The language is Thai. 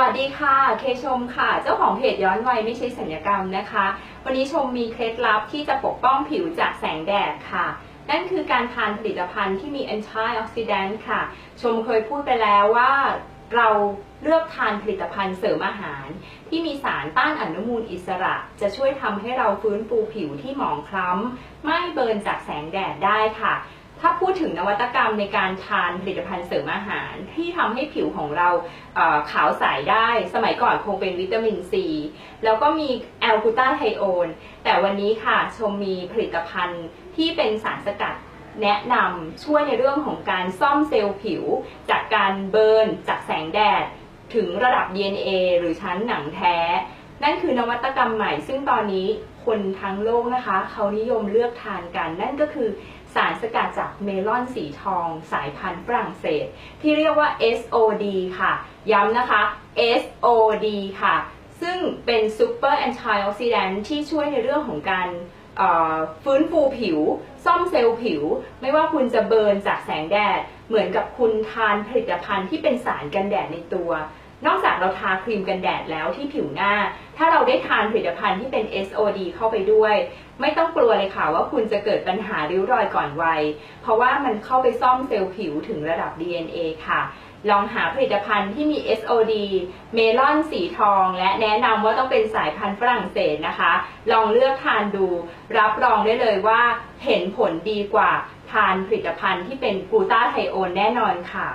วัสดีค่ะ เคชมค่ะ เจ้าของเพจย้อนวัยไม่ใช่สัญญกรรมนะคะ วันนี้ชมมีเคล็ดลับที่จะปกป้องผิวจากแสงแดดค่ะ นั่นคือการทานผลิตภัณฑ์ที่มี antioxidant ค่ะ ชมเคยพูดไปแล้วว่าเราเลือกทานผลิตภัณฑ์เสริมอาหาร ที่มีสารต้านอนุมูลอิสระ จะช่วยทำให้เราฟื้นฟูผิวที่หมองคล้ำ ไม่เบิร์นจากแสงแดดได้ค่ะ ถ้าพูดถึงนวัตกรรมในการทานผลิตภัณฑ์เสริมอาหาร ที่ทำให้ผิวของเราเขาวใสได้ สมัยก่อนคงเป็นวิตามินซีแล้วก็มีแอลกูตาไทโอนแต่วันนี้ค่ะชมมีผลิตภัณฑ์ที่เป็นสารสกัดแนะนำช่วยในเรื่องของการซ่อมเซลล์ผิว จากการเบิร์นจากแสงแดด ถึงระดับ DNA หรือชั้นหนังแท้ นั่นคือนวัตกรรมใหม่ ซึ่งตอนนี้คนทั้งโลกนะคะ เขานิยมเลือกทานกัน นั่นก็คือสารสกัดจากเมลอนสีทอง สายพันธุ์ฝรั่งเศส ที่เรียกว่า SOD ค่ะ ย้ำนะคะ SOD ค่ะ ซึ่งเป็นซูเปอร์แอนตี้ออกซิแดนที่ช่วยในเรื่องของการฟื้นฟูผิว ซ่อมเซลล์ผิว ไม่ว่าคุณจะเบิร์นจากแสงแดด เหมือนกับคุณทานผลิตภัณฑ์ที่เป็นสารกันแดดในตัว เราทาครีมกันแดดแล้วที่ผิวหน้า ถ้าเราได้ทานผลิตภัณฑ์ที่เป็น SOD เข้าไปด้วย ไม่ต้องกลัวเลยค่ะว่าคุณจะเกิดปัญหาริ้วรอยก่อนวัย เพราะว่ามันเข้าไปซ่อมเซลล์ผิวถึงระดับ DNA ค่ะ ลองหาผลิตภัณฑ์ที่มี SOD เมลอนสีทอง และแนะนำว่าต้องเป็นสายพันธุ์ฝรั่งเศสนะคะ ลองเลือกทานดู รับรองได้เลยว่าเห็นผลดีกว่าทานผลิตภัณฑ์ที่เป็นกลูตาไทโอนแน่นอนค่ะ